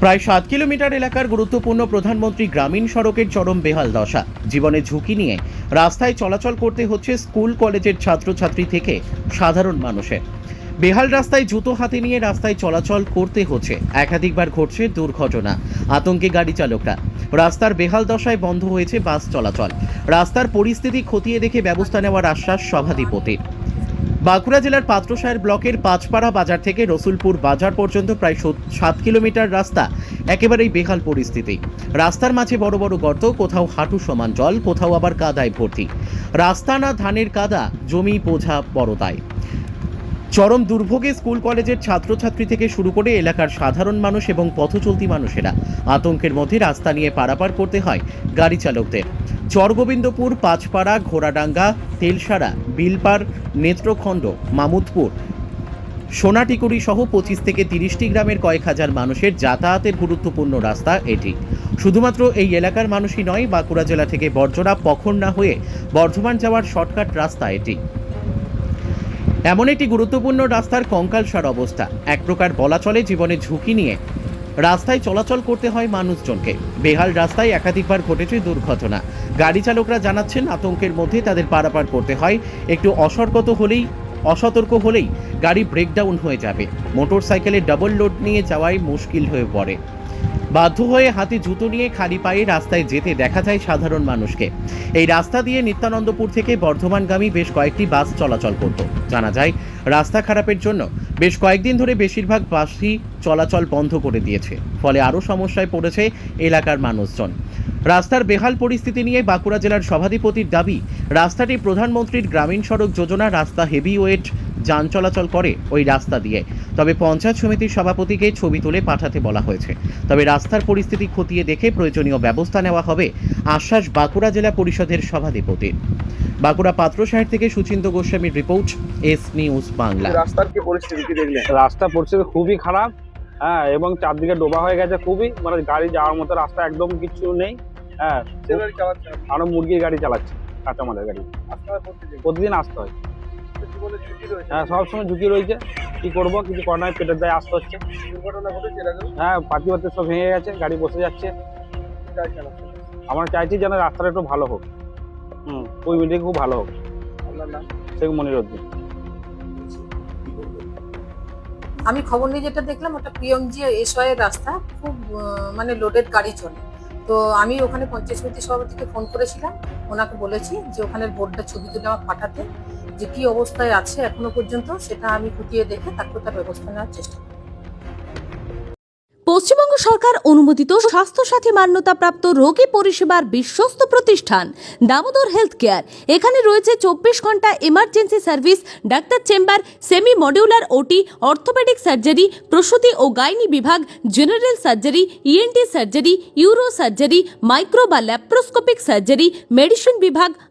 প্রায় সাত কিলোমিটার এলাকার গুরুত্বপূর্ণ প্রধানমন্ত্রী গ্রামীণ সড়কের চরম বেহাল দশা। জীবনের ঝুঁকি নিয়ে রাস্তায় চলাচল করতে হচ্ছে স্কুল, কলেজের ছাত্রছাত্রী থেকে সাধারণ মানুষের। বেহাল রাস্তায় জুতো হাতে নিয়ে রাস্তায় চলাচল করতে হচ্ছে। একাধিকবার ঘটছে দুর্ঘটনা, আতঙ্কে গাড়ি চালকরা। রাস্তার বেহাল দশায় বন্ধ হয়েছে বাস চলাচল। রাস্তার পরিস্থিতি খতিয়ে দেখে ব্যবস্থা নেওয়ার আশ্বাস সভাধিপতির। বাঁকুড়া জেলার পাত্রসায়ের ব্লকের পাঁচপাড়া বাজার থেকে রসুলপুর বাজার পর্যন্ত প্রায় সত- কিলোমিটার রাস্তা, একেবারেই বেহাল পরিস্থিতি। রাস্তার মাঝে বড় বড় গর্ত, কোথাও হাঁটু সমান জল, কোথাও আবার কাদায় ভর্তি। রাস্তা না ধানের কাদা, জমি বোঝা বড়তায়। চরম দুর্ভোগে স্কুল কলেজের ছাত্রছাত্রী থেকে শুরু করে এলাকার সাধারণ মানুষ এবং পথচলতি মানুষেরা। আতঙ্কের মধ্যে রাস্তা নিয়ে পারাপার করতে হয় গাড়ি চালকদের। চরগোবিন্দপুর, পাঁচপাড়া, ঘোড়াডাঙ্গা, তেলসারা, বিলপার, নেত্রখণ্ড, মামুদপুর, সোনাটিকুড়ি সহ পঁচিশ থেকে তিরিশটি গ্রামের কয়েক হাজার মানুষের যাতায়াতের গুরুত্বপূর্ণ রাস্তা এটি। শুধুমাত্র এই এলাকার মানুষই নয়, বাঁকুড়া জেলা থেকে বর্জরা পখন না হয়ে বর্ধমান যাওয়ার শর্টকাট রাস্তা এটি। এমন একটি গুরুত্বপূর্ণ রাস্তার কঙ্কালসার অবস্থা। এক প্রকার বলা চলে জীবনে ঝুঁকি নিয়ে। রাস্তায় চলাচল করতে হয় মানুষজনকে। বেহাল রাস্তায় একাধিকবার ঘটেছে দুর্ঘটনা। গাড়ি চালকরা জানাচ্ছেন, আতঙ্কের মধ্যে তাদের পারাপার করতে হয়। একটু অসতর্কত হলেই, অসতর্ক হলেই গাড়ি ব্রেকডাউন হয়ে যাবে। মোটর সাইকেলে ডাবল লোড নিয়ে যাওয়াই মুশকিল হয়ে পড়ে। বাধ্য হয়ে হাতে জুতো নিয়ে খালি পায়ে রাস্তায় যেতে দেখা যায় সাধারণ মানুষকে। এই রাস্তা দিয়ে নিত্যানন্দপুর থেকে বর্ধমানগামী বেশ কয়েকটি বাস চলাচল করত। জানা যায়, রাস্তা খারাপের জন্য বেশ কয়েকদিন ধরে বেশিরভাগ বাসই চলাচল বন্ধ করে দিয়েছে। ফলে আরও সমস্যায় পড়েছে এলাকার মানুষজন। রাস্তার বেহাল পরিস্থিতি নিয়ে বাঁকুড়া জেলার সভাধিপতির দাবি, রাস্তাটি প্রধানমন্ত্রীর গ্রামীণ সড়ক যোজনা রাস্তা হেভি ওয়েট যান চলাচল করে ওই রাস্তা দিয়ে। তবে পঞ্চায়েত সমিতির সভাপতিকে ছবি তুলে পাঠাতে বলা হয়েছে। তবে রাস্তার পরিস্থিতি খতিয়ে দেখে প্রয়োজনীয় ব্যবস্থা নেওয়া হবে আশ্বাস বাঁকুড়া জেলা পরিষদের সভাধিপতির। বাঁকুড়া পাত্রসাহের থেকে সুচিন্ত গোস্বামীর রিপোর্ট এস নিউজ বাংলা। রাস্তার কি পরিস্থিতি কি দেখলেন? রাস্তা পরিস্থিতি খুবই খারাপ। হ্যাঁ এবং চারদিকে ডোবা হয়ে গেছে খুবই। মানে গাড়ি যাওয়ার মতো রাস্তা একদম কিছু নেই। হ্যাঁ আরও মুরগির গাড়ি চালাচ্ছে কাঁচামালের গাড়ি। প্রতিদিন প্রতিদিন আসতে হয়। হ্যাঁ সবসময় ঝুঁকি রয়েছে। কি করব কিছু করার নাই পেটের দায় আসতে হচ্ছে। হ্যাঁ পাতি পাতি সব ভেঙে গেছে গাড়ি বসে যাচ্ছে। আমরা চাইছি যেন রাস্তাটা একটু ভালো হোক। হুম ওই মিটিং খুব ভালো হোক। শেখ মনিরুদ্দিন। আমি খবর নিয়ে যেটা দেখলাম ওটা পিএমজি এসওয়াই এর রাস্তা খুব মানে লোডেড গাড়ি চলে। তো আমি ওখানে পঞ্চায়েত সমিতি সভাপতিকে ফোন করেছিলাম ওনাকে বলেছি যে ওখানের বোর্ডটা ছবি তুলে আমার পাঠাতে। যে কি অবস্থায় আছে এখনও পর্যন্ত, সেটা আমি খতিয়ে দেখে তারপর তার ব্যবস্থা নেওয়ার চেষ্টা। পশ্চিমবঙ্গ সরকার অনুমোদিত স্বাস্থ্যসাথী মান্যতাপ্রাপ্ত রোগী পরিষেবার বিশ্বস্ত প্রতিষ্ঠান দামোদর হেলথ কেয়ার এখানে রয়েছে চব্বিশ ঘণ্টা emergency service doctor chamber semi modular OT orthopaedic surgery প্রসূতি ও গাইনি বিভাগ general surgery ENT surgery uro surgery micro বা ল্যাপ্রোস্কোপিক সার্জারি মেডিসিন বিভাগ